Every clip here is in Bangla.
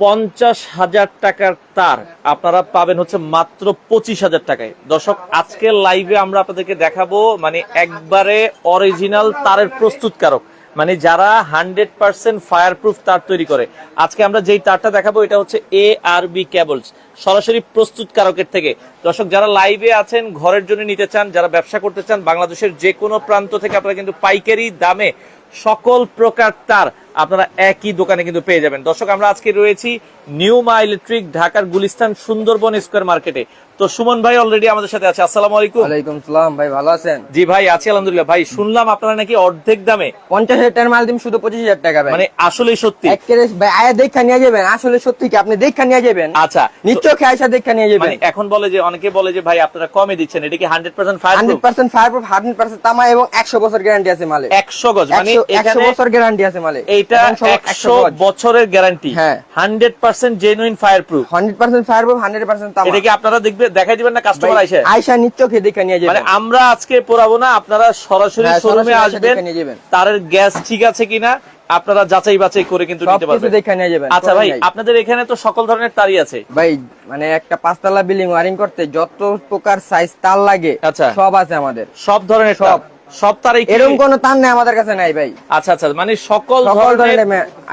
পঞ্চাশ হাজার টাকার তার আপনারা পাবেন হচ্ছে মাত্র পঁচিশ হাজার টাকায়। দর্শক আজকের লাইভে আমরা আপনাদেরকে দেখাবো মানে একবারে অরিজিনাল তারের প্রস্তুতকারক। মানে যারা হান্ড্রেড পার্সেন্ট ফায়ার প্রুফ তার তৈরি করে। আজকে আমরা যেই তারটা দেখাবো, এটা হচ্ছে এ আর বি কেবলস সরাসরি প্রস্তুতকারকের থেকে। দর্শক, যারা লাইভে আছেন, ঘরের জন্য নিতে চান, যারা ব্যবসা করতে চান, বাংলাদেশের যে কোনো প্রান্ত থেকে আপনারা কিন্তু পাইকারি দামে সকল প্রকার তার আপনারা একই দোকানে কিন্তু পেয়ে যাবেন। দর্শক, আমরা আজকে রয়েছি নিউ মা ইলেকট্রিক ঢাকার গুলিস্তান সুন্দরবন স্কোয়ার মার্কেটে। তো সুমন ভাই অলরেডি আমাদের সাথে আছে। আসসালামু আলাইকুম। ওয়ালাইকুম সালাম ভাই ভালো আছেন? জি ভাই আছি আলহামদুলিল্লাহ। ভাই শুনলাম আপনারা নাকি অর্ধেক দামে পঞ্চাশ হাজার টাকার মাল দিম শুধু পঁচিশ হাজার টাকা ভাই। মানে আসলেই সত্যি। একেবারে ভাই আয়া দেখা নিয়ে যাবেন আসলে সত্যি কি? আপনি দেখা নিয়ে যাবেন। আচ্ছা নিশ্চয় খেয়াসা দেখা নিয়ে যাবেন। মানে এখন বলে যে অনেকে বলে যে ভাই আপনারা কমে দিচ্ছেন। এটা কি hundred percent fire hundred percent fireproof hundred percent তামা এবং একশো বছর গ্যারান্টি আছে মালে। একশো গজ মানে একশো- একশো এখানে বছর গ্যারান্টি আছে মালে। এইটা একশো বছরের গ্যারান্টি হ্যাঁ। Hundred percent genuine fireproof hundred percent fireproof hundred percent তামা। এটা কি আপনারা দেখবে? দেখাই দিবেন না কাস্টমার আইসা। আইসা নিত্য খেয়ে দেখে নিয়ে মানে আমরা আজকে পড়াবো না আপনারা সরাসরি হ্যাঁ, শোরুমে আসবেন দেখে তারের গ্যাস ঠিক আছে কিনা আপনারা যাচাই বাছাই করে কিন্তু নিতে পারবেন। দেখে নিয়ে যাবেন আচ্ছা ভাই আপনাদের এখানে তো সকল ধরনের তারই আছে। ভাই মানে একটা পাঁচতলা বিল্ডিং ওয়ারিং করতে যত প্রকার সাইজ তার লাগে আচ্ছা। সব আছে আমাদের। সব ধরনের সব। সব তারই এরকম কোনো তার নেই আমাদের কাছে নাই ভাই। আচ্ছা আচ্ছা মানে সকল ধরনের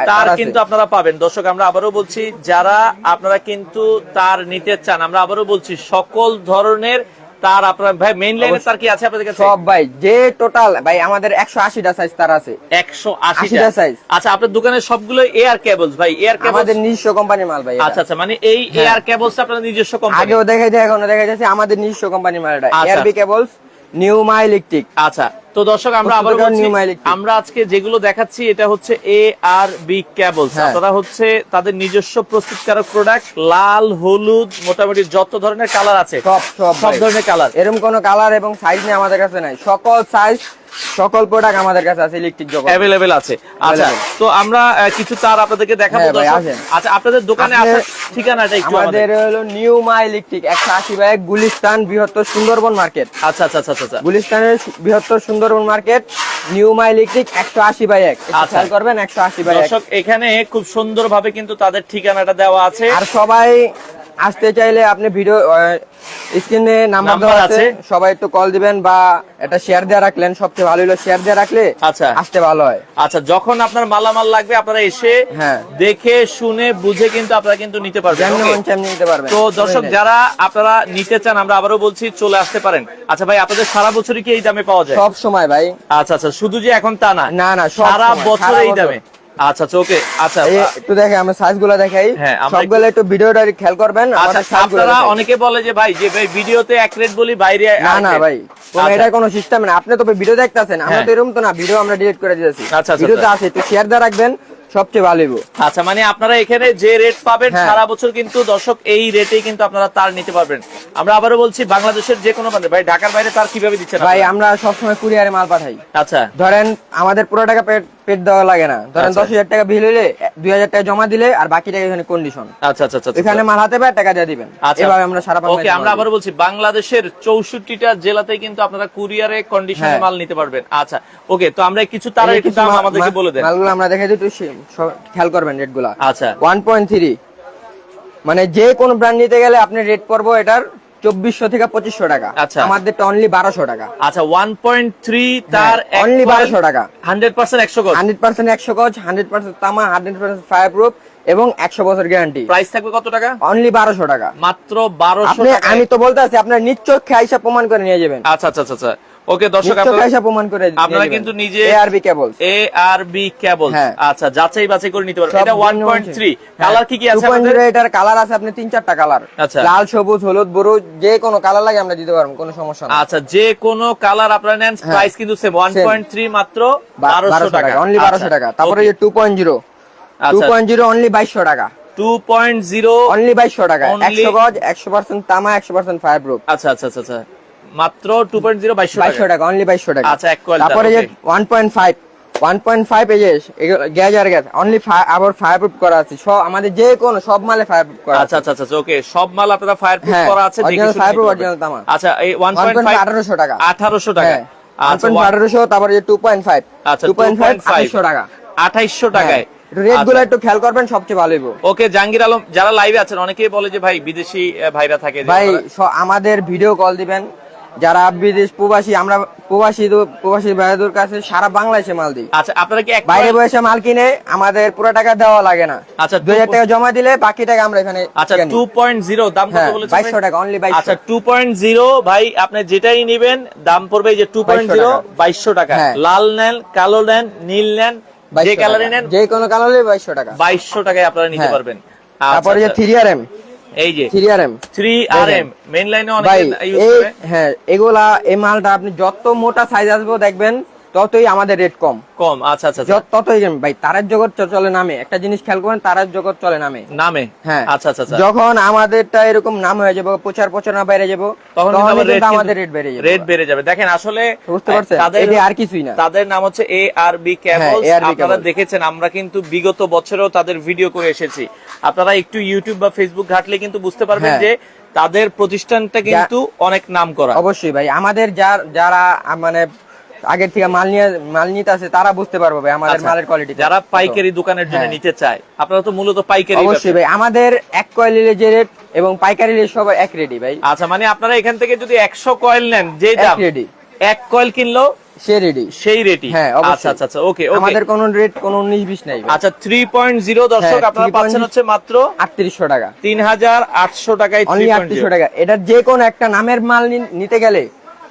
তার কিন্তু আপনারা পাবেন। দর্শক আমরা আবারও বলছি যারা আপনারা কিন্তু তার নিতে চান আমরা আবারও বলছি সকল ধরনের তার আপনার ভাই মেইন লাইনের তার কি আছে আপনাদের কাছে? সব ভাই যে টোটাল ভাই আমাদের একশো আশিটা সাইজ তার আছে। একশো আশিটা? আশিটা size। আচ্ছা আপনার দোকানের সবগুলো এয়ার কেবলস ভাই এয়ার কেবলস আমাদের নিজস্ব কোম্পানির মাল ভাই আচ্ছা আচ্ছা মানে এই হ্যাঁ। এয়ার কেবলস আপনার নিজস্ব কোম্পানি আগেও দেখা যায় এখনও দেখা যাচ্ছে আমাদের নিজস্ব কোম্পানির মাল এটা। আচ্ছা। এয়ারবি কেবলস নিউ মা ইলেকট্রিক আচ্ছা তো দর্শক আমরা আবার। আমরা আজকে যেগুলো দেখাচ্ছি এটা হচ্ছে এ আর বি কেবলস তারা হচ্ছে তাদের নিজস্ব প্রস্তুতকারক প্রোডাক্ট লাল হলুদ মোটামুটি যত ধরনের কালার আছে সব সব সব ধরনের কালার এরকম কোনো কালার এবং সাইজ নেই আমাদের কাছে নাই। সকল সাইজ সকল প্রোডাক্ট আমাদের কাছে আছে ইলেকট্রিক জগৎ। অ্যাভেলেবেল আছে। আচ্ছা তো আমরা কিছু তার আপনাদেরকে দেখাবো হ্যাঁ। আচ্ছা আপনাদের দোকানে আসার ঠিকানাটা একটু আমাদের হলো নিউ মা ইলেকট্রিক একশো আশি বাই এক গুলিস্তান বৃহত্তর সুন্দরবন মার্কেট। আচ্ছা আচ্ছা আচ্ছা আচ্ছা। গুলিস্তানের বৃহত্তর Sundarban market New Ma Electric একশো আশি বাই এক। একটু আচ্ছা। খেয়াল করবেন একশো আশি বাই এক। দর্শক এখানে খুব সুন্দর ভাবে কিন্তু তাদের ঠিকানাটা দেওয়া আছে। আর সবাই আসতে চাইলে আপনি ভিডিও স্ক্রিনে নাম্বার দেওয়া আছে। সবাই একটু কল দিবেন বা এটা শেয়ার দিয়ে রাখলেন। সবচেয়ে ভালো হলো শেয়ার দিয়ে রাখলে আচ্ছা। আসতে ভালো হয়। আচ্ছা যখন আপনার মালামাল লাগবে আপনারা এসে হ্যাঁ। দেখে শুনে বুঝে কিন্তু আপনারা কিন্তু নিতে পারবেন নিতে পারবেন। তো দর্শক যারা আপনারা নিতে চান আমরা আবারও বলছি চলে আসতে পারেন। আচ্ছা ভাই আপনাদের সারা বছরই কি এই দামে পাওয়া যায়? সব সময় ভাই। আচ্ছা আচ্ছা শুধু যে এখন তা না না, না, সারা বছর এই দামে। আচ্ছা আচ্ছা ওকে আচ্ছা একটু দেখে আমরা সাইজগুলো দেখাই হ্যাঁ, সবগুলো একটু ভিডিওটা খেয়াল করবেন আচ্ছা আপনারা অনেকে বলে যে ভাই যে ভাই ভিডিওতে এক রেট বলি বাইরে না না ভাই আচ্ছা। এটা কোনো সিস্টেম না আপনি তো ভিডিও দেখতেছেন আমরা হ্যাঁ। তো এরকম তো না ভিডিও আমরা ডিলিট করে দিয়েছি আচ্ছা, আচ্ছা, ভিডিওতে আচ্ছা। আছে একটু শেয়ার দিয়ে রাখবেন সবচেয়ে ভালো আচ্ছা মানে আপনারা এখানে যে রেট পাবেন হ্যাঁ। সারা বছর কিন্তু দর্শক এই রেটেই কিন্তু আপনারা তার নিতে পারবেন। আমরা আবারও বলছি বাংলাদেশের যে কোনো মানে ভাই ঢাকার বাইরে তার কীভাবে দিচ্ছেন ভাই আমরা সবসময় কুরিয়ারে মাল পাঠাই। আচ্ছা। ধরেন আমাদের পুরো টাকা পেড পেড দেওয়া লাগে না। ধরেন আচ্ছা। দশ হাজার টাকা বিল হইলে দুই হাজার টাকা জমা দিলে আর বাকি টাকা এখানে কন্ডিশন আচ্ছা আচ্ছা আচ্ছা এখানে মাল হাতে পায় টাকা দিয়ে দিবেন। আচ্ছা। এভাবে আমরা সারা ওকে আমরা আবারও বলছি বাংলাদেশের চৌষট্টিটা জেলাতে কিন্তু আপনারা কুরিয়ারে কন্ডিশনে হ্যাঁ। মাল নিতে পারবেন। আচ্ছা ওকে তো আমরা কিছু তার। একটু দাম আমাদেরকে বলে দেন। মালগুলো আমরা দেখে দিই একটু খেয়াল করবেন রেটগুলা আচ্ছা। ওয়ান পয়েন্ট থ্রি মানে যে কোনো ব্র্যান্ড নিতে গেলে আপনি রেট পড়ব এটার চব্বিশশো থেকে পঁচিশশো টাকা। আচ্ছা। আমাদেরটা অনলি বারোশো টাকা। আচ্ছা ওয়ান পয়েন্ট থ্রি তার অনলি বারোশো টাকা। হান্ড্রেড পার্সেন্ট একশো হান্ড্রেড পার্সেন্ট একশো গজ হান্ড্রেড পার্সেন্ট তামা হান্ড্রেড পার্সেন্ট ফায়ার প্রুফ এবং একশো বছর গ্যারান্টি প্রাইস থাকবে কত টাকা? অনলি বারোশো টাকা। মাত্র বারোশো আমি তো বলতে আছি আপনার নিশ্চয় খাইসা প্রমাণ করে নিয়ে যাবেন। আচ্ছা আচ্ছা আচ্ছা, আচ্ছা। ওকে দর্শক আপনারা প্রমাণ করে আপনারা কিন্তু নিজে- ARB cable A R B কেবল হ্যাঁ। আচ্ছা যাচাই বাছাই করে নিতে পারবেন। এটা ওয়ান পয়েন্ট থ্রি হ্যাঁ। কালার কি কি আছে আমাদের এটার কালার আছে আপনি তিন চারটা কালার আচ্ছা। লাল সবুজ হলুদ বড় যে কোনো কালার লাগে আমরা দিতে পারব কোনো সমস্যা না আচ্ছা যে কোনো কালার আপনারা নেন হ্যাঁ। প্রাইস কিন্তু সেম ওয়ান পয়েন্ট থ্রি মাত্র বারোশো টাকা। অনলি বারোশো টাকা। তারপরে যে টু পয়েন্ট জিরো টু আচ্ছা। পয়েন্ট জিরো অনলি টাকা। টু পয়েন্ট জিরো অনলি বাইশশো টাকা। গজ তামা আচ্ছা আচ্ছা আচ্ছা আচ্ছা। মাত্র টাকা। অনলি আচ্ছা, এক কোয়ালিটি, তারপরে যে okay. One point five one point five এই যে গ্যাস আর গ্যাস অনলি আবার ফায়ার প্রুফ করা আছে। সব আমাদের যে কোনো সব মালে করা আচ্ছা আচ্ছা আচ্ছা ওকে সব মাল আপনারা ফায়ার প্রুফ হ্যাঁ, করা আছে দেখে তামা। আচ্ছা এই টাকা। হ্যাঁ আচ্ছা তারপরে যে আচ্ছা টাকা। টাকায়। আচ্ছা। একটু খেয়াল করবেন সবচেয়ে ভালো ওকে জাহাঙ্গীর আলম যারা লাইভে আছেন অনেকেই বলে যে ভাই বিদেশি ভাইরা থাকে ভাই আমাদের ভিডিও কল দিবেন। যারা বিদেশ প্রবাসী আমরা প্রবাসী প্রবাসী ভাইদের কাছে সারা বাংলাদেশে মাল দিই। আচ্ছা আপনারা কি বাইরে বসে মাল কিনে আমাদের পুরো টাকা দেওয়া লাগে না। আচ্ছা, দুই হাজার two- টাকা জমা দিলে বাকি টাকা আমরা এখানে আচ্ছা দাম কত হ্যাঁ, বলেছেন 2200 টাকা, 2200 আচ্ছা টু পয়েন্ট জিরো ভাই আপনি যেটাই নিবেন দাম পড়বে যে টু পয়েন্ট 2200 জিরো টাকা। বাইশশো টাকা। হ্যাঁ। লাল নেন কালো নেন নীল নেন যে 2200 কালারই নেন যে কোনো কালারে বাইশশো টাকা। বাইশশো টাকায় আপনারা নিতে হ্যাঁ। পারবেন। তারপরে যে আচ্ছা, থ্রি আর এম এই যে three R M three R M main লাইনে অনেক ইউজ করে। হ্যাঁ এগুলা এই মালটা আপনি যত মোটা সাইজ আসবে দেখবেন ততই আমাদের রেট কম। কম আচ্ছা আচ্ছা আচ্ছা। ততই। ভাই তারার জগৎ চলে নামে। একটা জিনিস খেয়াল করেন তারার জগৎ চলে নামে। নামে? হ্যাঁ। আচ্ছা আচ্ছা আচ্ছা। যখন আমাদেরটা এরকম নাম হয়ে যাবে প্রচার প্রচারণা বাইরে যাব তখন কিন্তু আমাদের রেট বেড়ে যাবে। রেট বেড়ে যাবে। দেখেন আসলে বুঝতে পারছেন? তাদের আর কিছুই না। তাদের নাম হচ্ছে এ আর বি ক্যাবলস আপনারা দেখেছেন আমরা কিন্তু বিগত বছরেও তাদের ভিডিও করে এসেছি। আপনারা একটু ইউটিউব বা ফেসবুক ঘাটলে কিন্তু বুঝতে পারবেন হ্যাঁ। যে তাদের প্রতিষ্ঠানটা কিন্তু অনেক নাম করা অবশ্যই ভাই। আমাদের যার যারা মানে আগের থেকে মাল নিয়ে মাল নিতে আছে তারা বুঝতে পারবে ভাই আমাদের আচ্ছা, মালের কোয়ালিটি যারা পাইকারি দোকানের জন্য হ্যাঁ। নিতে চায় আপনারা তো মূলত পাইকারি অবশ্যই ভাই আমাদের এক কয়েলের যে রেট এবং পাইকারি রেট সব এক রেডি ভাই। আচ্ছা মানে আপনারা এখান থেকে যদি একশো কয়েল নেন যে দাম রেডি এক কয়েল কিনলো সে রেডি সেই রেটই হ্যাঁ আচ্ছা আচ্ছা আচ্ছা ওকে ওকে আমাদের কোনো রেট কোনো উনিশ বিশ নাই আচ্ছা থ্রি পয়েন্ট জিরো দর্শক হ্যাঁ, আপনারা পাচ্ছেন হচ্ছে মাত্র আটত্রিশশো টাকা। তিন হাজার আটশো টাকায় থ্রি অনলি আটত্রিশশো টাকা। এটার যে কোনো একটা নামের মাল নিতে গেলে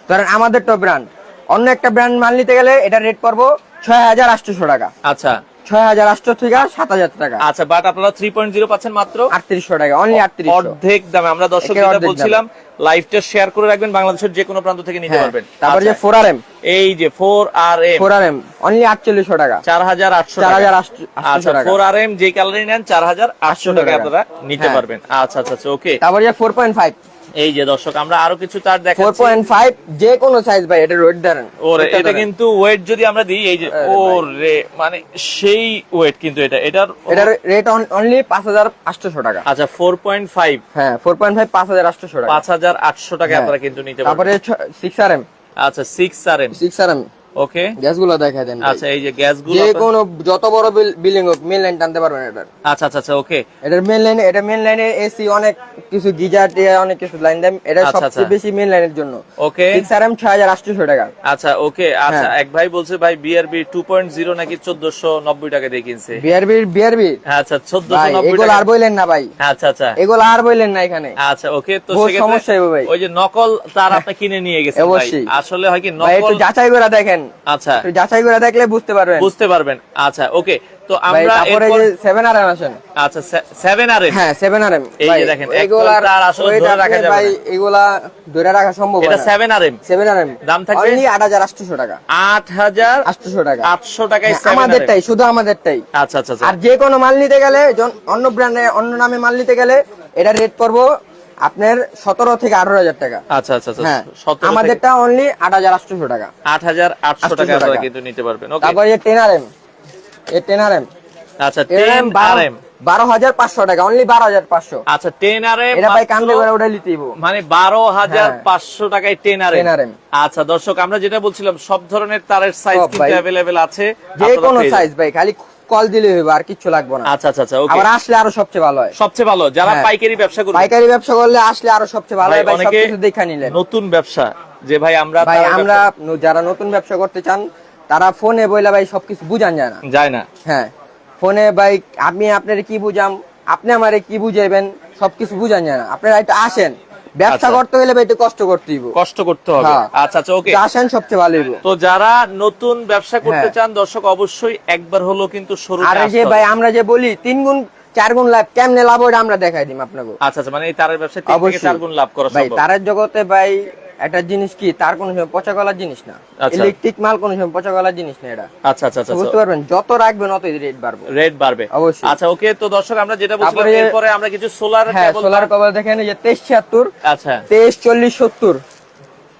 ধরেন আমাদের তো ব্র্যান্ড অন্য একটা ব্র্যান্ড মাল নিতে গেলে এটা রেট পড়ব ছয় হাজার আটশোশো টাকা। আচ্ছা। ছয় হাজার আটশো থেকে সাত হাজার টাকা। আচ্ছা বাট আপনারা থ্রি পয়েন্ট জিরো পাচ্ছেন মাত্র? আটত্রিশশো টাকা অনলি আটত্রিশশো। অর্ধেক দামে। আমরা দর্শক বলছিলাম লাইভটা শেয়ার করে রাখবেন বাংলাদেশের যে কোনো প্রান্ত থেকে নিতে পারবেন। হ্যাঁ, তারপর যে আচ্ছা, ফোর আর এম এই যে four R M four R M only আটচল্লিশশো টাকা। চার হাজার আটশো চার হাজার টাকা। আচ্ছা ফোর আর এম যে কালারই নেন চার হাজার আটশো টাকা। আপনারা নিতে হ্যাঁ। পারবেন। আচ্ছা আচ্ছা আচ্ছা ওকে তারপর যে ফোর পয়েন্ট ফাইভ এই যে দর্শক আমরা আরও কিছু তার দেখাচ্ছি। পয়েন্ট ফাইভ যে কোনো সাইজ ভাই এটা ওয়েট ধরেন। ওরে এটা কিন্তু ওয়েট যদি আমরা দিই এই যে ওরে মানে সেই ওয়েট কিন্তু এটা। এটার এটার রেট অনলি পাঁচ হাজার আটশোশো টাকা। আচ্ছা ফোর পয়েন্ট ফাইভ হ্যাঁ ফোর পয়েন্ট ফাইভ পাঁচ হাজার আটশোশো টাকা। পাঁচ হাজার আটশো টাকা হ্যাঁ। আপনারা কিন্তু নিতে তারপরে পারবেন সিক্স আর এম আচ্ছা six R M six R M okay গ্যাসগুলো দেখাই দেন আচ্ছা এই যে গ্যাসগুলো যে কোনো যত বড় বিল্ডিং হোক মেন লাইন টানতে পারবেন এটার। আচ্ছা আচ্ছা আচ্ছা ওকে এটার মেন লাইনে এটা মেন লাইনে এসি অনেক কিছু গিজার অনেক কিছু লাইন দেন। এটা আচ্ছা, সবচেয়ে আচ্ছা। বেশি মেন লাইনের জন্য। ওকে টাকা। আচ্ছা ওকে আচ্ছা হ্যাঁ। এক ভাই বলছে ভাই বিআরবি টু পয়েন্ট জিরো নাকি চোদ্দশো নব্বই টাকা দিয়ে কিনছে? বিআরবি বিআরবি আচ্ছা এগুলো আর না ভাই। আচ্ছা আচ্ছা। এগুলো আর বললেন না এখানে। আচ্ছা ওকে তো সেক্ষেত্রে সমস্যা হবে ভাই। ওই যে নকল তার আপনি কিনে নিয়ে গেছেন ভাই। অবশ্যই। আসলে হয় কি নকল যাচাই করে দেখেন। আচ্ছা। যাচাই করে দেখলে বুঝতে পারবেন। বুঝতে পারবেন। আচ্ছা ওকে। তো আমরা তারপরে এরপর যে সেভেন আর এম আসেন। আচ্ছা সেভেন আর হ্যাঁ সেভেন আর এই যে দেখেন, এক কল তার আসলে ধরে রাখা যাবে ভাই এগুলা ধরে রাখা সম্ভব এটা seven R M. Seven R M. দাম থাকবে? অনলি আট হাজার আটশোশো টাকা। আট হাজার আটশোশো টাকা। আটশো টাকায় হ্যাঁ, 7RM আমাদেরটাই শুধু আমাদেরটাই। আচ্ছা আচ্ছা আচ্ছা। আর যে কোনো মাল নিতে গেলে অন্য ব্র্যান্ডে অন্য নামে মাল নিতে গেলে এটা রেট পড়ব আপনার সতেরো থেকে আঠারো হাজার টাকা। আচ্ছা আচ্ছা আচ্ছা। হ্যাঁ। আমাদেরটা অনলি আট হাজার আটশোশো টাকা। আট হাজার আটশো টাকা কিন্তু নিতে পারবেন। তারপর যে টেন আর এম এ টেন আর এম আচ্ছা টেন আর এম বারো হাজার পাঁচশো টাকা অনলি বারো হাজার পাঁচশো। আচ্ছা টেন আর এম এটা ভাই কান্দে করে ওটা মানে বারো হাজার হ্যাঁ। পাঁচশো টাকায় টেন আর 10RM আচ্ছা দর্শক আমরা যেটা বলছিলাম সব ধরনের তারের সাইজ কিন্তু অ্যাভেলেবেল আছে। যে কোনো সাইজ ভাই খালি কল দিলে হইবে আর কিচ্ছু লাগবে না। আচ্ছা আচ্ছা আচ্ছা ওকে। আবার আসলে আরও সবচেয়ে ভালো হয়। সবচেয়ে ভালো যারা হ্যাঁ। পাইকারি ব্যবসা করবে। পাইকারি ব্যবসা করলে আসলে আরও সবচেয়ে ভালো হয়। ভাই সবকিছু দেখা নিলেন। নতুন ব্যবসা যে ভাই আমরা ভাই আমরা যারা নতুন ব্যবসা করতে চান তারা ফোনে বইলা ভাই সবকিছু বুঝান যায় না। যায় না। হ্যাঁ ফোনে ভাই আমি আপনার কি বুঝাম? আপনি আমারে কি বুঝাইবেন? সবকিছু বুঝান যায় না। আপনারা একটু আসেন। ব্যবসা আচ্ছা। করতে গেলে একটু কষ্ট করতে হইব। কষ্ট করতে হবে। হ্যাঁ। আচ্ছা আচ্ছা ওকে। আসেন সবচেয়ে ভালো হইব। তো যারা নতুন ব্যবসা করতে হ্যাঁ। চান দর্শক অবশ্যই একবার হলো কিন্তু শুরু আর যে ভাই আমরা যে বলি তিন গুণ চার গুণ লাভ কেমনে লাভ ওটা আমরা দেখাই দিম আপনাকে। আচ্ছা আচ্ছা মানে এই তারের ব্যবসায় তিন থেকে চার গুণ লাভ করা ভাই তারের জগতে ভাই একটা জিনিস কি? তার কোনো সময় পচা গলার জিনিস না। আচ্ছা। ইলেকট্রিক মাল কোনো সময় পচা গলার জিনিস না এটা। আচ্ছা আচ্ছা আচ্ছা বুঝতে পারবেন? যত রাখবেন অতই রেট বাড়বে। রেট বাড়বে। অবশ্যই। আচ্ছা ওকে তো দর্শক আমরা যেটা বলছিলাম এরপরে আমরা কিছু সোলার হ্যাঁ সোলার কভার দেখেন এই যে তেইশ ছিয়াত্তর আচ্ছা। তেইশ চল্লিশ সত্তর।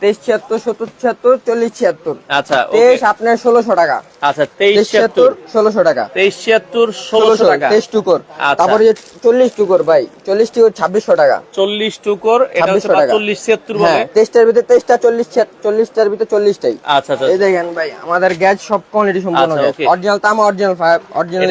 তেইশ ছিয়াত্তর সত্তর ছিয়াত্তর চল্লিশ ছিয়াত্তর। আচ্ছা তেইশ আপনার ষোলোশো টাকা। আচ্ছা তেইশ ছিয়াত্তর ষোলোশো টাকা। তেইশ ছিয়াত্তর ষোলোশো টাকা। তেইশ টুকর। আচ্ছা। তারপরে যে চল্লিশ টুকর ভাই চল্লিশ টুকর ছাব্বিশশো টাকা। চল্লিশ টুকর 2600 টাকা। চল্লিশ ছিয়াত্তর হ্যাঁ তেইশটার ভিতরে তেইশটা চল্লিশ চল্লিশটার ভিতরে চল্লিশটাই। আচ্ছা আচ্ছা। এই দেখেন ভাই আমাদের গ্যাস সব কোয়ালিটি সম্পূর্ণ। অরিজিনাল তামা অরিজিনাল ফাইভ অরিজিনাল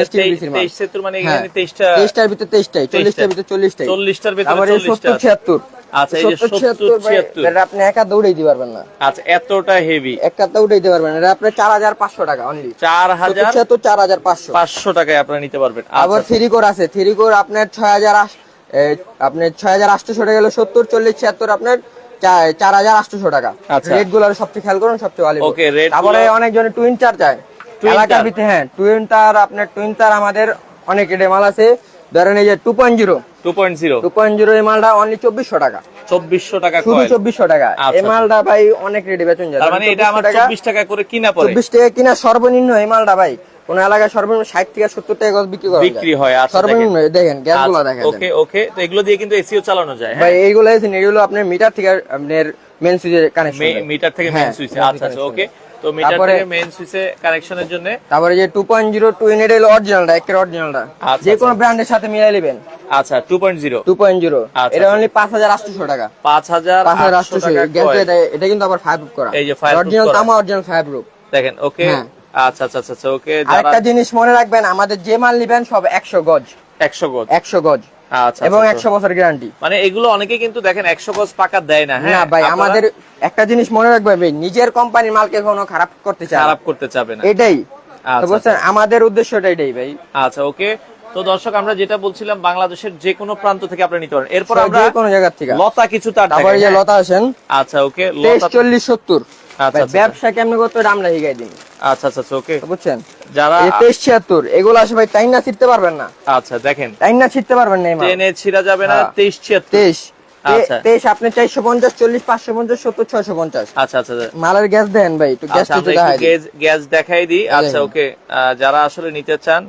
তেইশটার ভিতরে তেইশটাই চল্লিশটার ভিতরে চল্লিশটাই। চল্লিশটার ভিতরে সত্তর ছিয়াত্তর। আচ্ছা, এই যে সত্তর 70, 76 এটা আপনি একা দৌড়ে দিতে পারবেন না। আচ্ছা এতটা হেভি এক কাতা উঠাইতে পারবেন এটা আপনার চার হাজার পাঁচশো টাকা অনলি টাকায় নিতে পারবেন। আবার থ্রি কোর আছে। থ্রি কোর আপনার আপনার আপনার চার হাজার। রেট সবচেয়ে খেয়াল করুন সবচেয়ে ভালো Okay, rate তারপরে গুলো- অনেকজনে টুইন চার চায়। Twin এলাকার ভিতরে হ্যাঁ টুইন তার আপনার টুইন তার আমাদের অনেক রেটে মাল আছে। ধরেন এই যে two point zero two point zero two point zero এই মালটা অনলি চব্বিশশো টাকা। চব্বিশশো টাকা শুধু চব্বিশশো টাকা। আচ্ছা, এই মালটা ভাই অনেক রেটে বেচন যায় মানে এটা আমার চব্বিশ টাকা করে কিনা পড়ে চব্বিশ টাকা কিনা সর্বনিম্ন এই মালটা ভাই। কোন এলাকায় সর্বনিম্ন ষাট থেকে সত্তর টাকা গজ বিক্রি করা বিক্রি হয়, আচ্ছা, সর্বনিম্ন দেখেন গ্যাসগুলো দেখেন ওকে ওকে। তো এগুলো দিয়ে কিন্তু এসিও চালানো যায় হ্যাঁ? ভাই এইগুলো এগুলো আপনার মিটার থেকে আপনার মেন সুইচের কানেকশন মিটার থেকে মেন হ্যাঁ, সুইচে আচ্ছা আচ্ছা ওকে। তো মিটার থেকে মেন সুইচে কানেকশনের জন্য? তারপরে যে টু পয়েন্ট জিরো হলো অরিজিনালটা একের অরিজিনালটা আচ্ছা, যে কোনো ব্র্যান্ডের সাথে মিলাই নেবেন। আচ্ছা two point zero two point zero আচ্ছা, এটা আচ্ছা। অনলি হাজার আটশোশো টাকা। পাঁচ হাজার পাঁচ হাজার আটশো আটশোশো টাকা। Gas coil। এটা কিন্তু আবার ফাইভ করা। এই যে অরিজিনাল। তামা অরিজিনাল ফাইভ রুপ দেখেন ওকে হ্যাঁ। আচ্ছা আচ্ছা আচ্ছা আচ্ছা ওকে আরেকটা জিনিস মনে রাখবেন আমাদের যে মাল নিবেন সব একশো গজ। একশো গজ। একশো গজ। আচ্ছা এবং আচ্ছা, একশো বছর গ্যারান্টি মানে এগুলো অনেকে কিন্তু দেখেন একশো গজ পাকা দেয় না হ্যাঁ? ভাই আমাদের একটা জিনিস মনে রাখবেন ভাই নিজের কোম্পানির মালকে কোনো খারাপ করতে চায় খারাপ করতে চাবে না। এটাই। আচ্ছা, বুঝছেন আমাদের উদ্দেশ্যটা এটাই ভাই। আচ্ছা ওকে। তো দর্শক আমরা যেটা বলছিলাম বাংলাদেশের যে কোনো প্রান্ত থেকে আপনারা নিতে পারেন। এরপর যে আমরা কোনো জায়গা থেকে। লতা কিছু তার তারপরে যে হ্যাঁ? লতা আসেন আচ্ছা ওকে। লতা চল্লিশ সত্তর। আচ্ছা, ভাই, আচ্ছা। ব্যবসা কেমন করতে আমরা হিগাই আচ্ছা আচ্ছা আচ্ছা, ওকে। বুঝছেন? যারা তেইশ ছিয়াত্তর এগুলো আসে ভাই টাইম না ছিটতে পারবেন না আচ্ছা দেখেন টাইম না ছিটতে পারবেন না ট্রেনে ছিড়া যাবে না হ্যাঁ। তেইশ ছিয়াত্তর তেইশ আচ্ছা। তেইশ আপনি চারশো পঞ্চাশ চল্লিশ পাঁচশো পঞ্চাশ সত্তর ছয়শো পঞ্চাশ আচ্ছা আচ্ছা আচ্ছা। মালের গ্যাস দেন ভাই একটু গ্যাস আচ্ছা। গ্যাস দেখাই দিই আচ্ছা। ওকে যারা আসলে নিতে চান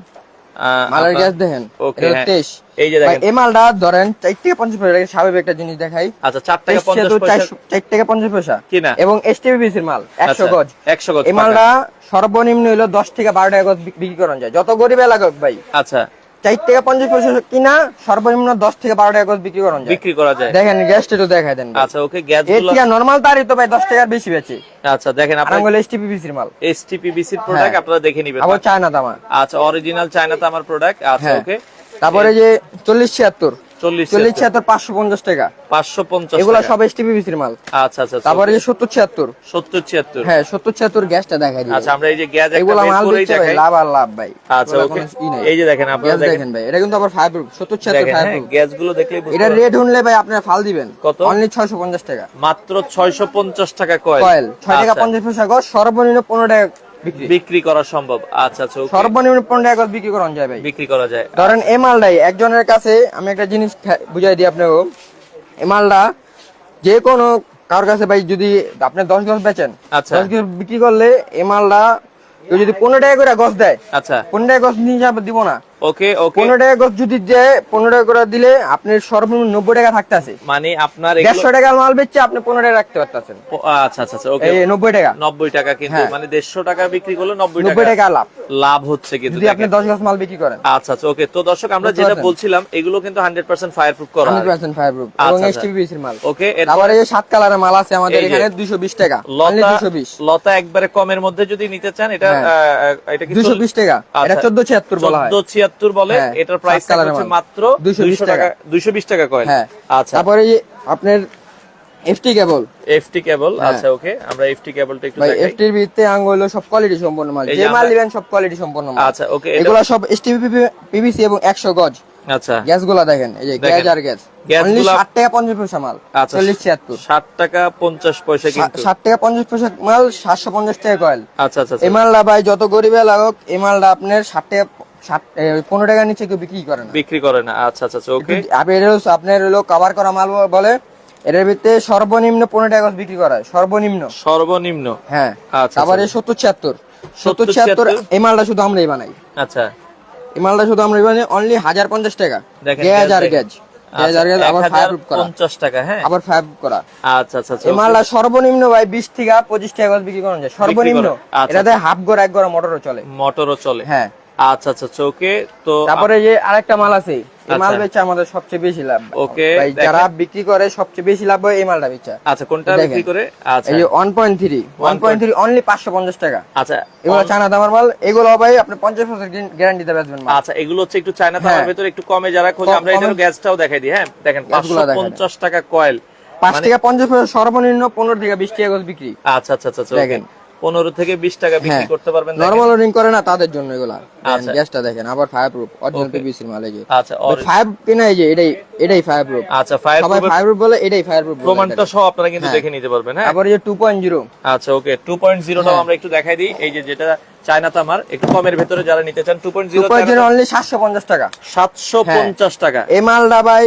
মালের গ্যাস দেখেন ওকে হ্যাঁ। এই যে দেখেন। এই মালটা ধরেন চার থেকে পঞ্চাশ পয়সা স্বাভাবিক একটা জিনিস দেখাই। আচ্ছা চার টাকা পয়সা পয়সা। কিনা? এবং এসটিপিসির মাল একশো আচ্ছা, গজ। একশো গজ এই মালটা সর্বনিম্ন হলো দশ থেকে বারো টাকা গজ বিক্রি করা যায়। যত গরিব এলাকা ভাই। আচ্ছা। চার থেকে পঞ্চাশ পয়সা কিনা সর্বনিম্ন দশ থেকে বারো টাকা বিক্রি করা যায়। বিক্রি করা যায়। দেখেন গ্যাসটা একটু দেখাই দেন আচ্ছা ওকে গ্যাস এটা নর্মাল তারই তো ভাই দশ টাকার বেশি বেচে। আচ্ছা দেখেন আপনার আঙ্গুল এসটিপিসির মাল। এসটিপিবিসির প্রোডাক্ট হ্যাঁ। আপনারা দেখে নেবেন। আবার চায়না তামা আচ্ছা অরিজিনাল চায়না তামার প্রোডাক্ট আচ্ছা হ্যাঁ। ওকে। তারপরে যে চল্লিশ ছিয়াত্তর। চল্লিশ চল্লিশ ছিয়াত্তর। পাঁচশো পঞ্চাশ টাকা। পাঁচশো পঞ্চাশ এগুলো সব এসটিপিসির মাল। আচ্ছা আচ্ছা তারপরে যে সত্তর ছিয়াত্তর। সত্তর ছিয়াত্তর। হ্যাঁ সত্তর ছিয়াত্তর গ্যাসটা দেখাই আচ্ছা আমরা এই যে গ্যাস এগুলো মাল করেই দিচ্ছে ভাই দেখাই। লাভ আর লাভ ভাই। আচ্ছা ওকে। এই যে দেখেন আপনারা দেখেন ভাই এটা কিন্তু আবার সত্তর ছিয়াত্তর হ্যাঁ গ্যাসগুলো দেখলে এটা। রেট ভাই আপনার ফাল দিবেন। কত? অনলি ছয়শো পঞ্চাশ টাকা। মাত্র ছয়শো পঞ্চাশ টাকা কয়েল। কয়েল ছয় টাকা পঞ্চাশ পয়সা সর্বনিম্ন পনেরো টাকা বিক্রি। করা সম্ভব। আচ্ছা আচ্ছা সর্বনিম্ন পনেরো টাকা বিক্রি করা যায় ভাই। বিক্রি করা যায়। ধরেন এই মালটাই একজনের কাছে আমি একটা জিনিস বুঝাই দিই আপনাকে এই মালটা যে কোনো কারোর কাছে ভাই যদি আপনি দশ গছ বেচেন আচ্ছা। দশ গছ বিক্রি করলে এই মালটা কেউ যদি পনেরো টাকা করে গছ দেয় আচ্ছা। পনেরো টাকা গছ নিয়ে যাবে দিব না। ওকে ওকে 15 টাকা করে যদি দেয় 15 টাকা করে দিলে আপনার সর্বনিম্ন 90 টাকা থাকতে আছে। মানে আপনার 150 টাকা মাল বেচছে আপনি 15 টাকা রাখতে পারতেছেন। আচ্ছা আচ্ছা, আচ্ছা ওকে 90 টাকা। 90 টাকা কিন্তু হ্যাঁ। মানে 150 টাকা বিক্রি করলে 90 টাকা 90 টাকা লাভ। লাভ হচ্ছে কিন্তু যদি আপনি 10 গাছ মাল বিক্রি করেন। আচ্ছা আচ্ছা ওকে তো দর্শক আমরা যেটা বলছিলাম এগুলো কিন্তু 100% ফায়ারপ্রুফ করা 100% ফায়ারপ্রুফ আচ্ছা, এবং আচ্ছা। এসটিপিবিসি এর মাল। ওকে আবার এই সাত কালারের মাল আছে আমাদের এখানে 220 টাকা। লতা 220 লতা একবারে কমের মধ্যে যদি নিতে চান এটা হ্যাঁ। এটা কি 220 টাকা। এটা 1476 বলা হয়। 1476 সাতাত্তর বলে হ্যাঁ, এটার প্রাইস মাত্র দুইশো টাকা। দুইশো বিশ টাকা কয়েন হ্যাঁ, আচ্ছা। তারপরে আপনার এফটি কেবল এফটি কেবল আচ্ছা ওকে আমরা এফটি কেবলটা একটু দেখাই। এফটির ভিতরে আঙ্গুল সব কোয়ালিটি সম্পন্ন মাল। যে মাল সব কোয়ালিটি সম্পন্ন মাল। আচ্ছা ওকে এগুলো সব এসটিপি পিভিসি এবং 100 গজ। আচ্ছা। গ্যাসগুলো দেখেন এই যে গ্যাস আর গ্যাস। টাকা পঞ্চাশ পয়সা মাল আচ্ছা, চল্লিশ ছিয়াত্তর। ষাট টাকা পঞ্চাশ পয়সা ষাট টাকা পঞ্চাশ পয়সা মাল সাতশো পঞ্চাশ টাকা কয়েল আচ্ছা, আচ্ছা আচ্ছা এই ভাই যত গরিবে লাগুক এই মালটা আপনার ষাট টাকা পনেরো টাকার নিচে কেউ বিক্রি করে না। বিক্রি করে না। আচ্ছা আচ্ছা আচ্ছা, ওকে। আপনি আপনার হলো কভার করা মাল বলে এটার ভিতরে সর্বনিম্ন পনেরো টাকা করে বিক্রি করা হয় সর্বনিম্ন। সর্বনিম্ন। হ্যাঁ আচ্ছা, তারপরে আচ্ছা। সত্তর ছিয়াত্তর। 70, সত্তর ছিয়াত্তর? এই মালটা শুধু আমরাই বানাই। আচ্ছা। এই মালটা শুধু আমরাই বানাই অনলি হাজার পঞ্চাশ টাকা। আর দেখেন। গ্যাজ সর্বনিম্ন ভাই বিশ থেকে পঁচিশ টাকা করে বিক্রি করা যায়। সর্বনিম্ন। এটাতে হাফ গড় এক গড় মোটরও চলে। মোটরও চলে। হ্যাঁ। আচ্ছা আচ্ছা চোখে তো তারপরে যে আরেকটা মাল আছে এই মাল আচ্ছা। বেচে আমাদের সবচেয়ে বেশি লাভ। দেখেন। যারা বিক্রি করে সবচেয়ে বেশি লাভ হয় এই মালটা বেচা। আচ্ছা কোনটা বিক্রি করে? আচ্ছা। এই যে one point three one point three only পাঁচশো পঞ্চাশ টাকা। আচ্ছা এগুলো চায়না দামার মাল এগুলো ভাই আপনি পঞ্চাশ বছর গ্যারান্টি দেবে মাল। আচ্ছা এগুলো হচ্ছে একটু চায়না তামার হ্যাঁ। ভেতরে একটু কমে যারা খোঁজে আমরা এটার গ্যাসটাও দেখাই দিই হ্যাঁ? দেখেন পাঁচশো গ্যাসগুলো দেখাই দেন। পঞ্চাশ টাকা কয়েল পাঁচ মানে- থেকে পঞ্চাশ বছর সর্বনিম্ন পনেরো থেকে বিশ টাকা বিক্রি। আচ্ছা আচ্ছা আচ্ছা আচ্ছা, দেখেন। পনেরো থেকে বিশ টাকা বিক্রি হ্যাঁ। করতে পারবেন। নরমাল রিং করে না তাদের জন্য এগুলা। আচ্ছা। গ্যাসটা দেখেন আবার ফায়ার প্রুফ অরিজিনাল. পিভিসির মাল আচ্ছা ফায়ার যে এটাই এটাই ফায়ার প্রুফ আচ্ছা ফায়ার সবাই ফায়ার প্রুফ বলে এটাই ফায়ার প্রুফ প্রমাণটা সহ আপনারা কিন্তু হ্যাঁ। দেখে নিতে পারবেন হ্যাঁ। তারপরে যে টু পয়েন্ট জিরো আচ্ছা ওকে টু পয়েন্ট জিরোটাও হ্যাঁ। আমরা একটু দেখাই দিই। এই যে যেটা চায়না তামার একটু কমের ভেতরে যারা নিতে চান two point two zero point zero only সাতশো পঞ্চাশ টাকা। সাতশো পঞ্চাশ টাকা। এই মালটা ভাই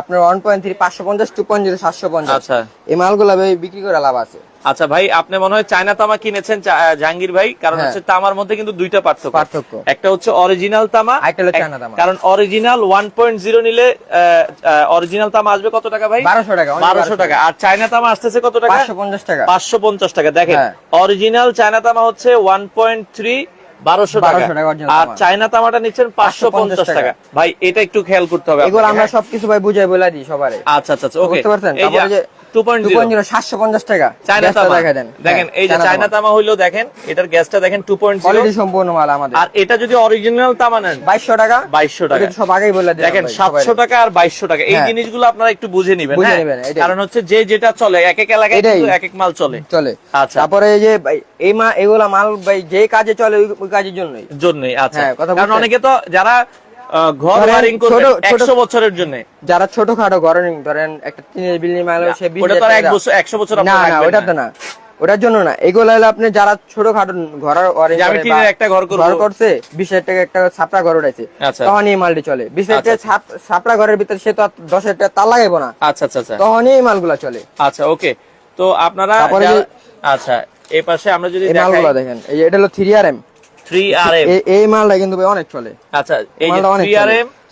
আপনার ওয়ান পয়েন্ট থ্রি পাঁচশো পঞ্চাশ টু পয়েন্ট জিরো সাতশো পঞ্চাশ। আচ্ছা। এই মালগুলা ভাই বিক্রি করে লাভ আছে। আচ্ছা ভাই আপনি মনে হয় চায়না তামা কিনেছেন জাহাঙ্গীর ভাই? কারণ হ্যাঁ। হচ্ছে তামার মধ্যে কিন্তু দুইটা পার্থক্য। পার্থক্য। একটা হচ্ছে অরিজিনাল তামা চায়না তামা। কারণ অরিজিনাল ওয়ান পয়েন্ট জিরো নিলে অরিজিনাল তামা আসবে কত টাকা ভাই? বারোশো টাকা বারোশো টাকা। আর চায়না তামা আসতেছে কত টাকা? পঞ্চাশ টাকা। পাঁচশো পঞ্চাশ টাকা। দেখেন হ্যাঁ। অরিজিনাল চায়না তামা হচ্ছে ওয়ান পয়েন্ট থ্রি বারোশো টাকা। 1200 টাকা original আর চায়না তামাটা নিচ্ছেন পাঁচশো পঞ্চাশ টাকা। ভাই এটা একটু খেয়াল করতে হবে এগুলো আমরা হ্যাঁ? সবকিছু ভাই বুঝাই বলে দিই সবারে। আচ্ছা আচ্ছা আচ্ছা ওকে। বুঝতে পারছেন? টাকা। চায়না তামা। দেখা দেখেন এই যে চায়না তামা। হইল দেখেন এটার গ্যাসটা দেখেন টু পয়েন্ট সম্পূর্ণ মাল আমাদের। আর এটা যদি অরিজিনাল তামা নেন বাইশশো টাকা। বাইশশো টাকা। সব আগেই বলে দিলাম দেখেন ভাই, সাতশো সবাইরে। টাকা আর বাইশশো টাকা। এই হ্যাঁ। জিনিসগুলো আপনারা একটু বুঝে নিবেন হ্যাঁ? কারণ হচ্ছে যে যেটা চলে এক এক এলাকায় এটাই। এক এক মাল চলে। চলে। আচ্ছা। তারপরে এই যে এই মা এগুলা মাল ভাই যে কাজে চলে ওই- কাজের জন্যই। জন্যই আচ্ছা। হ্যাঁ, কারণ অনেকে তো যারা ঘর ওয়ারিং করবে ছোট- ছোট- একশো বছরের জন্য। যারা ছোটখাটো ঘরে ধরেন একটা টিনের বিল্ডিং সে ওটা তো এক বছর একশো বছর না না ওটা তো না। ওটার জন্য না। এগুলো হলো আপনি যারা ঘর বা একটা ঘর ঘর করছে বিশ হাজার টাকা একটা ছাপড়া ঘর উঠাইছে আচ্ছা। তখন এই মালটি চলে। বিশ হাজার টাকা আচ্ছা। ছাপ- ছাপড়া ঘরের ভিতরে সে তো দশ হাজার টাকা তার লাগাইবো না। আচ্ছা আচ্ছা আচ্ছা। তখনই এই মালগুলা চলে। আচ্ছা ওকে। তো আপনারা আচ্ছা এই পাশে আমরা যদি মালগুলা দেখেন এই এটা হলো থ্রি আর এম এই মালটা কিন্তু ভাই অনেক চলে। আচ্ছা এই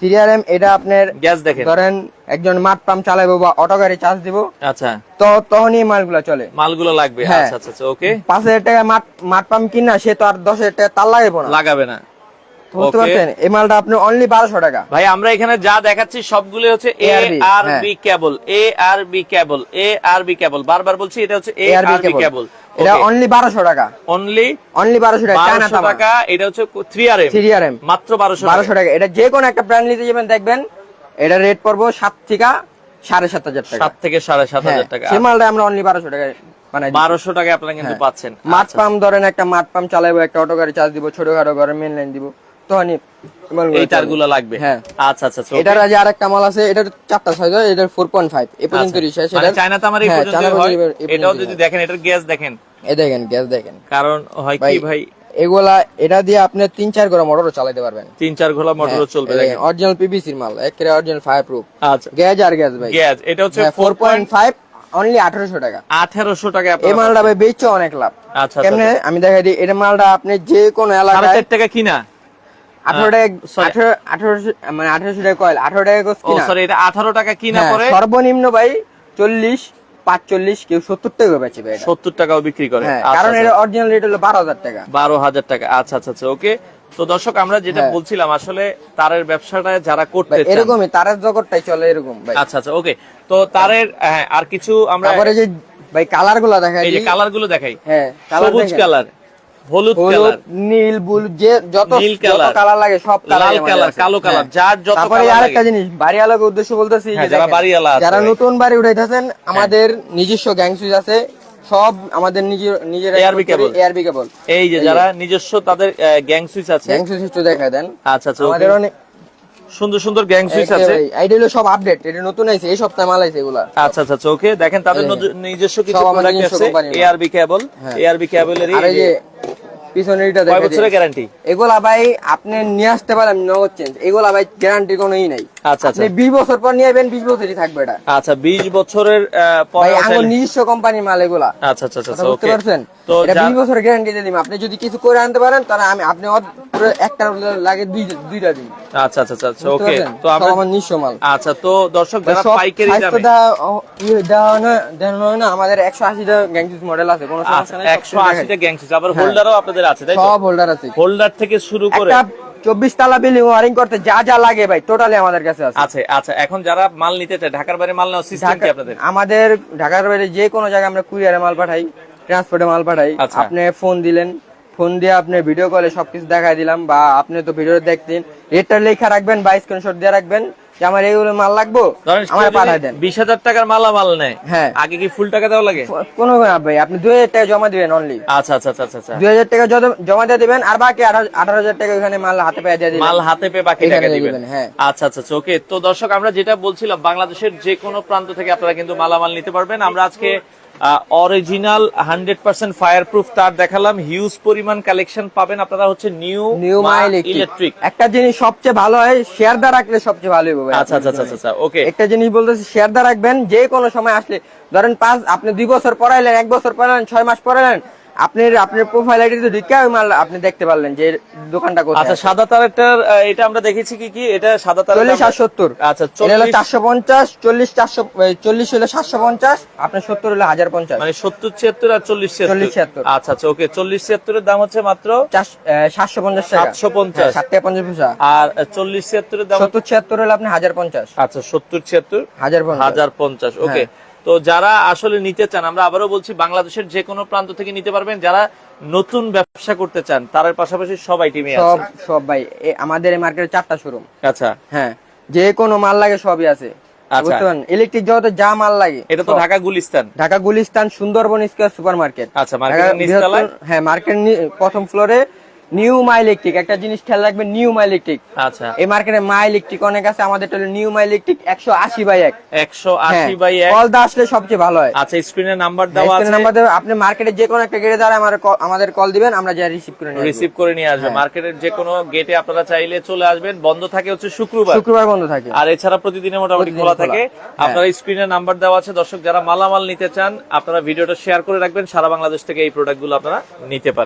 যে এটা আপনার গ্যাস দেখেন। ধরেন একজন মাঠ পাম্প চালাইবো বা অটো গাড়ি চার্জ দিব আচ্ছা। তো তখনই এই মালগুলা চলে। মালগুলো লাগবে। হ্যাঁ। আচ্ছা আচ্ছা আচ্ছা ওকে পাঁচ হাজার টাকা মাঠ মাঠ পাম্প কিনা সে তো আর দশ হাজার টাকা তার লাগাইবো না। লাগাবে না। বুঝতে পারছেন? এই মালটা আপনি অনলি বারোশো টাকা। ভাই আমরা এখানে যা দেখাচ্ছি সবগুলো হচ্ছে A R. B cable A R B cable A R B cable বারবার বলছি এটা হচ্ছে এ আর বি কেবল এটা অনলি বারোশো টাকা। অনলি অনলি বারোশো টাকা চায়না টাকা এটা হচ্ছে মাত্র টাকা। এটা যে কোনো একটা ব্র্যান্ড নিতে যাবেন দেখবেন এটা রেট পড়ব সাত থেকে সাড়ে সাত হাজার টাকা। সাত থেকে সাড়ে সাত হ্যাঁ, হাজার টাকা। সেই মালটা আমরা অনলি বারোশো বানাই দিই। বারোশো টাকা আপনারা কিন্তু হ্যাঁ। পাচ্ছেন। মাঠ আচ্ছা। পাম্প ধরেন একটা মাঠ পাম্প চালাইবো একটা অটো গাড়ি চার্জ দিব ছোটখাটো ঘরে মেন লাইন দিব। মালগুলো এই তারগুলো লাগবে? হ্যাঁ। আচ্ছা আচ্ছা আচ্ছা, এটার আরেকটা মাল আছে এটার চারটা সাইজ হয় এটার ফোর পয়েন্ট ফাইভ এ পর্যন্ত আচ্ছা। রিসার্চ মানে চায়না তামার এই হ্যাঁ, পর্যন্ত হয় এটাও যদি দেখেন এটার গ্যাস দেখেন। দেখেন গ্যাস দেখেন। কারণ হয় কি ভাই এগুলা এটা দিয়ে আপনি তিন চার মোটরও চালাতে পারবেন। তিন চার ঘোলা মোটরও চলবে অরিজিনাল মাল একেবারে অরিজিনাল ফায়ার প্রুফ আচ্ছা। গ্যাস আর গ্যাস ভাই। গ্যাস এটা হচ্ছে four four point five only আঠারোশো টাকা। আঠারোশো টাকা এই মালটা ভাই বেচছে অনেক লাভ। আচ্ছা আচ্ছা কেমনে? আমি দেখাই দিই এটা মালটা আপনি যে কোনো এলাকায় টাকা কিনা? আঠারো টাকা. আঠারোশো মানে আঠারোশো টাকা কয়েল আঠারো টাকা। সরি এটা আঠারো টাকা কিনা হ্যাঁ, পরে সর্বনিম্ন ভাই চল্লিশ পাঁচচল্লিশ কেউ সত্তর টাকা বেচে ভাই। সত্তর টাকাও বিক্রি করে হ্যাঁ আচ্ছা, কারণ। এটা অরিজিনাল রেট হলো বারো হাজার টাকা বারো হাজার টাকা আচ্ছা আচ্ছা আচ্ছা ওকে তো দর্শক আমরা যেটা হ্যাঁ। বলছিলাম আসলে তারের ব্যবসাটা যারা করতে এরকমই তারের জগৎটাই চলে এরকম আচ্ছা আচ্ছা ওকে তো তারের আর কিছু আমরা যে ভাই কালারগুলো দেখাই এই যে কালারগুলো দেখাই হ্যাঁ সবুজ কালার হলুদ কালার। নীল বুল যে যত কালার। লাগে সব কালার কালার কালো কালার যার যত তারপরে আরেকটা জিনিস বাড়িওয়ালাকে উদ্দেশ্য বলতেছি হ্যাঁ, যারা বাড়িওয়ালা যারা নতুন বাড়ি উঠাইতেছেন আমাদের নিজস্ব গ্যাং সুইচ আছে। সব আমাদের নিজের নিজের এআরবি কেবল এআরবি কেবল এই যে যারা নিজস্ব তাদের গ্যাং সুইচ আছে। গ্যাং সুইচ একটু দেন। আচ্ছা আচ্ছা আমাদের অনেক সুন্দর সুন্দর গ্যাং সুইচ আছে। এইটা হলো সব আপডেট এটা নতুন আইছে এই সপ্তাহে মাল আইছে এগুলা। আচ্ছা আচ্ছা ওকে দেখেন তাদের দেখেন। নজ- নিজস্ব কিছু প্রোডাক্ট আছে এআরবি কেবল হ্যাঁ। এআরবি কেবলেরই আর এই যে পিছনের এটা কয় বছরের গ্যারান্টি এগুলা ভাই আপনি নিয়ে আসতে পারেন নগদ চেঞ্জ এগুলা ভাই গ্যারান্টি কোনো ই নাই। আচ্ছা আচ্ছা। আপনি বিশ বছর পর নিয়ে যাবেন বিশ বছরই থাকবে এটা। আচ্ছা 20 বছরের পরে ভাই আমার নিজস্ব কোম্পানির মাল এগুলা। আচ্ছা আচ্ছা আচ্ছা বুঝতে পারছেন? তো এটা যা- বিশ বছরের গ্যারান্টি দিন আপনি যদি কিছু করে আনতে পারেন তাহলে আমি আপনি একটা লাগে দুই দুইটা দিন। আচ্ছা আচ্ছা আচ্ছা ওকে তো আমরা নিঃস্ব মাল। আচ্ছা তো দর্শক যারা পাইকারি দামে ইয়ে হয় না- আমাদের একশো আশিটা গ্যাংসিস মডেল আছে কোনো সমস্যা আচ্ছা নেই সব একশো কিছু আশিটা দেখাই। গ্যাংসিস আবার। হোল্ডারও আপনাদের আছে তাই তো? সব হোল্ডার আছে। হোল্ডার থেকে শুরু করে চব্বিশ তালা বিল্ডিং ওয়ারিং করতে যা যা লাগে ভাই টোটালি আমাদের কাছে আছে। আচ্ছা আচ্ছা এখন যারা মাল নিতে চায় ঢাকার বাইরে মাল নেওয়ার সিস্টেম কি আপনাদের? আমাদের ঢাকার বাইরে যে কোনো জায়গায় আমরা কুরিয়ারে মাল পাঠাই ট্রান্সপোর্টে মাল পাঠাই। আচ্ছা। আপনি ফোন দিলেন ফোন দিয়ে আপনি ভিডিও কলে সবকিছু দেখাই দিলাম বা আপনি তো ভিডিও দেখতেন। রেটটা লেখা রাখবেন বা স্ক্রিনশট দিয়ে রাখবেন যে আমার এইগুলো মাল লাগবো আমার পাঠাই দেন। বিশ হাজার টাকার মালা মাল নেয়। হ্যাঁ। আগে কি ফুল টাকা দেওয়া লাগে? কোনো না ভাই আপনি দুই হাজার টাকা জমা দিবেন অনলি আচ্ছা আচ্ছা আচ্ছা আচ্ছা। দুই হাজার টাকা জমা দিয়ে দিবেন আর বাকি আঠারো হাজার টাকা ওখানে মাল হাতে পেয়ে দিয়ে দিবেন। মাল হাতে পেয়ে বাকি টাকা দিবেন। দিবেন, হ্যাঁ। আচ্ছা আচ্ছা আচ্ছা ওকে। তো দর্শক আমরা যেটা বলছিলাম বাংলাদেশের যে কোনো প্রান্ত থেকে আপনারা কিন্তু মালামাল নিতে পারবেন। আমরা আজকে original hundred percent fire proof তার দেখালাম। হিউজ পরিমাণ কালেকশন পাবেন আপনারা হচ্ছে নিউ নিউ মাইল ইলেকট্রিক একটা জিনিস সবচেয়ে ভালো হয় শেয়ার দা রাখলে সবচেয়ে ভালো হবে। আচ্ছা আচ্ছা আচ্ছা আচ্ছা ওকে একটা জিনিস বলতেছি শেয়ার দা রাখবেন যে কোনো সময় আসলে। ধরেন পাঁচ আপনি দুই বছর পড়াইলেন এক বছর পড়াইলেন ছয় মাস পড়াইলেন আপনার আপনার প্রোফাইল আইডি ঢুকে মাল আপনি দেখতে পারলেন যে দোকানটা কোথায় আচ্ছা সাদা তারেরটার এটা আমরা দেখেছি কি কি? এটা সাদা তারের চল্লিশ আর সত্তর। আচ্ছা এটা হলো চল্লিশ চারশো পঞ্চাশ চল্লিশ চারশো এই চল্লিশ হলো সাতশো পঞ্চাশ আপনার সত্তর হলো হাজার পঞ্চাশ মানে সত্তর ছিয়াত্তর আর চল্লিশ চল্লিশ, ছিয়াত্তর। আচ্ছা আচ্ছা ওকে চল্লিশ ছিয়াত্তরের দাম হচ্ছে মাত্র সাতশো পঞ্চাশ টাকা। 750 হ্যাঁ, সাত টাকা পঞ্চাশ পয়সা। আর চল্লিশ ছিয়াত্তরের দাম সত্তর ছিয়াত্তর হলো আপনি হাজার পঞ্চাশ আচ্ছা সত্তর ছিয়াত্তর হাজার পঞ্চাশ হাজার পঞ্চাশ ওকে। হ্যাঁ। তো যারা আসলে নিতে চান আমরা আবারও বলছি বাংলাদেশের যে কোনো প্রান্ত থেকে নিতে পারবেন। যারা নতুন ব্যবসা করতে চান তার পাশাপাশি সবাই টিমে সব সব ভাই। আমাদের এই মার্কেটে চারটা শোরুম আচ্ছা। হ্যাঁ যে কোনো মাল লাগে সবই আছে। আচ্ছা। ইলেকট্রিক জগতে যা মাল লাগে এটা তো Dhaka Gulistan. Dhaka Gulistan Sundarban square super market আচ্ছা, হ্যাঁ মার্কেট প্রথম ফ্লোরে নিউ মা ইলেকট্রিক একটা জিনিস খেয়াল রাখবেন নিউ মা ইলেকট্রিক আচ্ছা। এই মার্কেটে মা ইলেকট্রিক অনেক আছে আমাদের হলো নিউ মা ইলেকট্রিক একশো আশি বাই এক। একশো আশি বাই এক। কল দা আসলে সবচেয়ে ভালো হয়। আচ্ছা স্ক্রিনে নাম্বার দেওয়া আছে। নাম্বার দেবে আপনি মার্কেটে যে কোনো একটা দ্বারা আমার আমাদের কল দিবেন আমরা যা রিসিভ করে নিয়ে। রিসিভ করে নিয়ে আসবে হ্যাঁ। মার্কেটের যে কোনো গেটে আপনারা চাইলে চলে আসবেন। বন্ধ থাকে হচ্ছে শুক্রবার। শুক্রবার বন্ধ থাকে। আর এছাড়া প্রতিদিনের মোটামুটি খোলা খোলা। থাকে। হ্যাঁ। আপনারা স্ক্রিনে নাম্বার দেওয়া আছে। দর্শক যারা মালামাল নিতে চান আপনারা ভিডিওটা শেয়ার করে রাখবেন। সারা বাংলাদেশ থেকে এই প্রোডাক্টগুলো আপনারা নিতে পারেন।